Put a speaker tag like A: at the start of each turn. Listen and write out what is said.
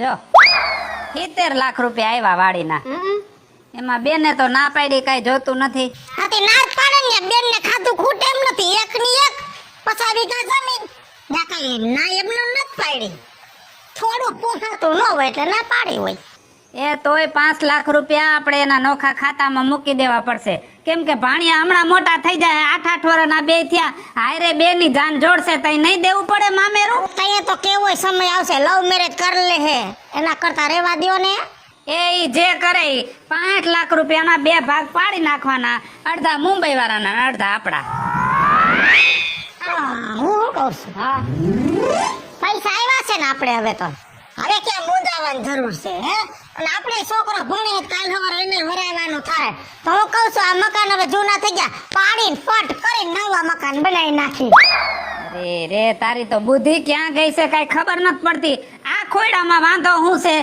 A: જો. સિત્તેર લાખ રૂપિયા આવ્યા વાડીના. એમાં બેને તો ના પાડી કઈ જોતું નથી.
B: હાથી ના જ પાડે ને બેન ને ખાધું ખૂટે એમ નથી. એક ની એક પચાસ વીઘા જમીન. ના ના એમનું નથી પાડી. થોડું પોસાતું ન હોય એટલે ના પાડી હોય.
A: એ તોય પાંચ લાખ રૂપિયા આપણે એના નોખા ખાતામાં મૂકી દેવા પડશે. કેમ કે ભાણિયા હમણાં મોટા થઈ જાય આઠ આઠ વર્ષના બે થયા. હાયરે બે ની જાન જોડશે તઈ નહીં દેવું પડે
B: તઈએ તો કેવો સમય આવશે? લવ મેરેજ કરી લે હે. એના કરતા રેવા દો ને.
A: એ જે કરે પાંચ લાખ રૂપિયાના બે ભાગ પાડી નાખવાના. અડધા મુંબઈ વાળાના અડધા આપણા.
B: હું શું કહું છું?
A: હા.
B: પૈસા આવ્યા છે ને આપણે હવે તો. હવે ક્યાં મુંજાવાની જરૂર છે હે? અને આપણે છોકરો ભણે કાલ સવારે એને વરાવવાનું થાય. તો હું કહું છું આ મકાન હવે જૂના થઈ ગયા. પાડીને ફટ કરીને નવા મકાન બનાવી નાખી.
A: અરે રે, તારી તો બુદ્ધિ ક્યાં ગઈ છે કાંઈ ખબર નથી પડતી. આ ખોયડામાં વાંધો શું છે?